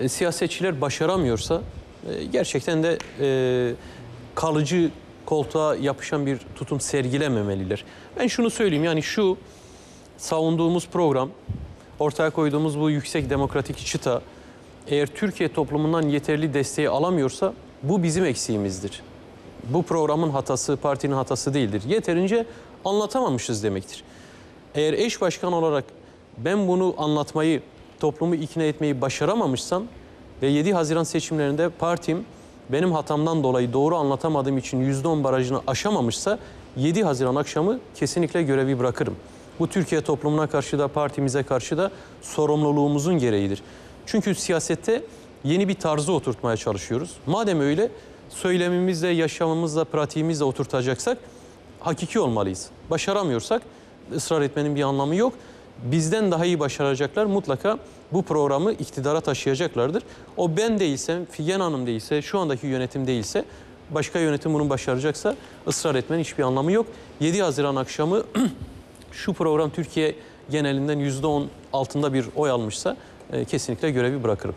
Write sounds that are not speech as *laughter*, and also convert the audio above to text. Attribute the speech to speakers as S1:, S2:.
S1: e, siyasetçiler başaramıyorsa e, gerçekten de e, kalıcı koltuğa yapışan bir tutum sergilememeliler. Ben şunu söyleyeyim yani şu savunduğumuz program, ortaya koyduğumuz bu yüksek demokratik çıta eğer Türkiye toplumundan yeterli desteği alamıyorsa bu bizim eksiğimizdir. Bu programın hatası, partinin hatası değildir. Yeterince anlatamamışız demektir. Eğer eş başkan olarak ben bunu anlatmayı, toplumu ikna etmeyi başaramamışsam ve 7 Haziran seçimlerinde partim benim hatamdan dolayı doğru anlatamadığım için %10 barajını aşamamışsa 7 Haziran akşamı kesinlikle görevi bırakırım. Bu Türkiye toplumuna karşı da partimize karşı da sorumluluğumuzun gereğidir. Çünkü siyasette yeni bir tarzı oturtmaya çalışıyoruz. Madem öyle söylemimizle, yaşamımızla, pratiğimizle oturtacaksak hakiki olmalıyız. Başaramıyorsak ısrar etmenin bir anlamı yok. Bizden daha iyi başaracaklar mutlaka bu programı iktidara taşıyacaklardır. O ben değilsem, Figen Hanım değilse, şu andaki yönetim değilse, başka yönetim bunu başaracaksa ısrar etmenin hiçbir anlamı yok. 7 Haziran akşamı *clears throat* şu program Türkiye genelinden %10 altında bir oy almışsa e, kesinlikle görevi bırakırım.